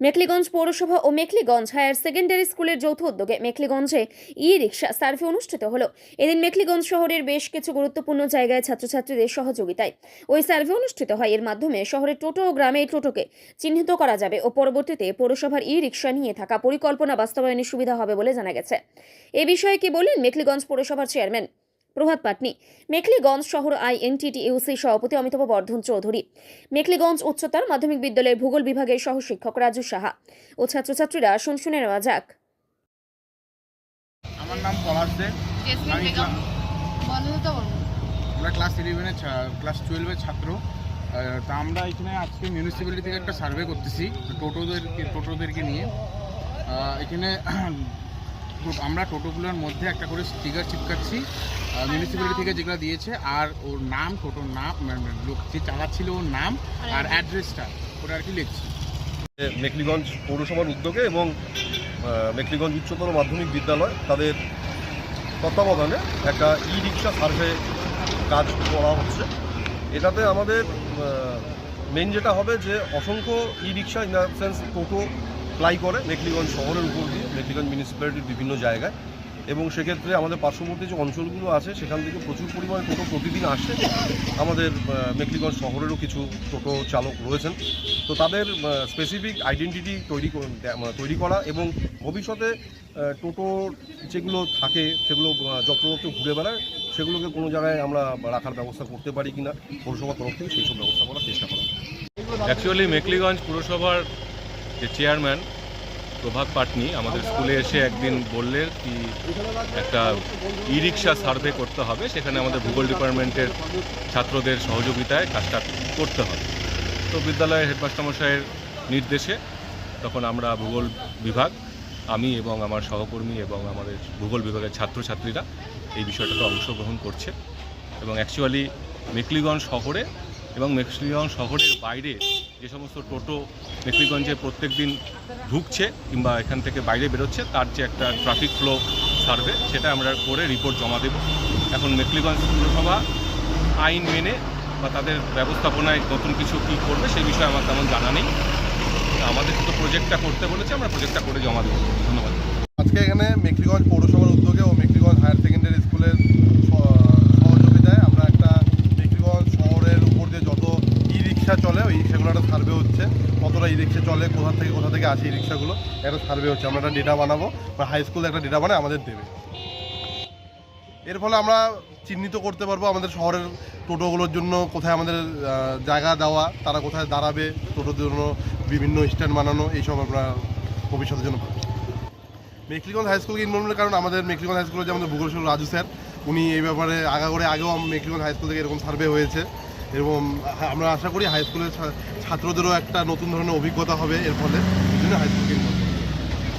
মেখলিগঞ্জ পৌরসভা ও Mekhliganj higher secondary স্কুলের যৌথ উদ্যোগে মেখলিগঞ্জে ই রিক্সা সার্ভে অনুষ্ঠিত হলো। এদিন মেখলিগঞ্জ শহরের বেশ কিছু গুরুত্বপূর্ণ জায়গায় ছাত্রছাত্রীদের সহযোগিতায় ওই সার্ভে অনুষ্ঠিত হয়। এর মাধ্যমে শহরের টোটো ও গ্রামে টোটোকে চিহ্নিত করা যাবে ও পরবর্তীতে পৌরসভার ই রিক্সা নিয়ে থাকা পরিকল্পনা বাস্তবায়নের সুবিধা হবে বলে জানা গেছে। এ বিষয়ে কি বললেন মেখলিগঞ্জ পৌরসভার চেয়ারম্যান প্রভাত পাটনি। মেখলিগঞ্জ শহর আইএনটিটিইউসি সভাপতি অমিতাভ বর্ধন চৌধুরী। মেখলিগঞ্জ উচ্চতর মাধ্যমিক বিদ্যালয়ের ভূগোল বিভাগের সহ শিক্ষক রাজু সাহা। ও ছাত্রছাত্রীরা শুন শুনে নেওয়া যাক। আমার নাম পলাশ দে। আমি আমরা ক্লাস ইলেভেনের ক্লাস টুয়েলভের ছাত্র। তা আমরা এখানে আজকে মিউনিসিপ্যালিটি থেকে একটা সার্ভে করতেছি। টোটোদেরকে টোটোদেরকে নিয়ে। এখানে আমরা টোটোগুলোর মধ্যে একটা করে স্টিকার চিপকাচ্ছি মিউনিসিপ্যালিটি থেকে যেগুলো দিয়েছে আর ওর নাম টোটোর নাম মানে লোক যে চালাচ্ছিল ওর নাম আর অ্যাড্রেসটা ওটা আর কি লিখছি। মেকলিগঞ্জ পৌরসভার উদ্যোগে এবং মেকলিগঞ্জ উচ্চতর মাধ্যমিক বিদ্যালয় তাদের তত্ত্বাবধানে একটা ই রিক্সা সার্ভে কাজ করা হচ্ছে। এটাতে আমাদের মেন যেটা হবে যে অসংখ্য e rickshaw in the sense toto fly করে মেকলিগঞ্জ শহরের উপর দিয়ে মেকলিগঞ্জ মিউনিসিপ্যালিটির বিভিন্ন জায়গায়। এবং সেক্ষেত্রে আমাদের পার্শ্ববর্তী যে অঞ্চলগুলো আছে সেখান থেকে প্রচুর পরিমাণে টোটো প্রতিদিন আসে। আমাদের আহ, মেকলিগঞ্জ শহরেরও কিছু টোটো চালক রয়েছেন। তো তাদের স্পেসিফিক আইডেন্টিটি তৈরি করে- তৈরি করা এবং ভবিষ্যতে টোটো যেগুলো থাকে সেগুলো যত্রতত্র ঘুরে বেড়ায় সেগুলোকে কোনো জায়গায় আমরা রাখার ব্যবস্থা করতে পারি কিনা পৌরসভার তরফ থেকে সেই সব ব্যবস্থা করার চেষ্টা করা। অ্যাকচুয়ালি মেকলিগঞ্জ পুরসভার যে চেয়ারম্যান প্রভাত পাটনি আমাদের স্কুলে এসে একদিন বললেন কি একটা ই রিক্সা সার্ভে করতে হবে, সেখানে আমাদের ভূগোল ডিপার্টমেন্টের ছাত্রদের সহযোগিতায় কাজটা করতে হবে। তো বিদ্যালয়ের হেডমাস্টারমশাইয়ের নির্দেশে তখন আমরা ভূগোল বিভাগ, আমি এবং আমার সহকর্মী এবং আমাদের ভূগোল বিভাগের ছাত্রছাত্রীরা এই বিষয়টাতে অংশগ্রহণ করছে এবং অ্যাকচুয়ালি মেকলিগঞ্জ শহরে এবং মেকলিগঞ্জ শহরের বাইরে যে সমস্ত টোটো মেকলিগঞ্জে প্রত্যেক দিন ঢুকছে কিংবা এখান থেকে বাইরে বেরোচ্ছে, তার যে একটা ট্রাফিক ফ্লো সার্ভে সেটা আমরা করে রিপোর্ট জমা দেব। এখন মেকলিগঞ্জ পুরসভা আইন মেনে বা তাদের ব্যবস্থাপনায় নতুন কিছু কী করবে, সেই বিষয়ে আমার তেমন জানা নেই। আমাদের তো প্রজেক্টটা করতে বলেছে, আমরা প্রজেক্টটা করে জমা দেবো। ধন্যবাদ। আজকে এখানে মেকলিগঞ্জ পৌরসভার উদ্যোগে ও মেকলিগঞ্জ হায়ার সেকেন্ডারি স্কুলের স- সহযোগিতায় আমরা একটা মেকলিগঞ্জ শহরের উপর দিয়ে যত ই রিক্সা চলে, ওই রিক্সাগুলো একটা সার্ভে হচ্ছে। কতটা ই রিক্সা চলে, কোথা থেকে কোথা থেকে আসে ই রিক্সাগুলো, একটা সার্ভে হচ্ছে। আমরা একটা ডেটা বানাবো, বা হাই স্কুলে একটা ডেটা বানায়, আমাদের দেবে। এর ফলে আমরা চিহ্নিত করতে পারব আমাদের শহরের টোটোগুলোর জন্য, কোথায় আমাদের জায়গা দেওয়া, তারা কোথায় দাঁড়াবে, টোটোর জন্য বিভিন্ন স্ট্যান্ড বানানো, এইসব আমরা ভবিষ্যতের জন্য ভাবছি। মেকলিগঞ্জ হাই স্কুলকে ইনভলভের কারণ আমাদের মেকলিগঞ্জ হাই স্কুলে যে আমাদের ভূগোল রাজু স্যার, উনি এই ব্যাপারে আগা করে আগেও মেকলিগঞ্জ হাই স্কুল থেকে এরকম সার্ভে হয়েছে। এবং আমরা আশা করি হাই স্কুলের ছাত্রদেরও একটা নতুন ধরনের অভিজ্ঞতা হবে এর ফলে। High involve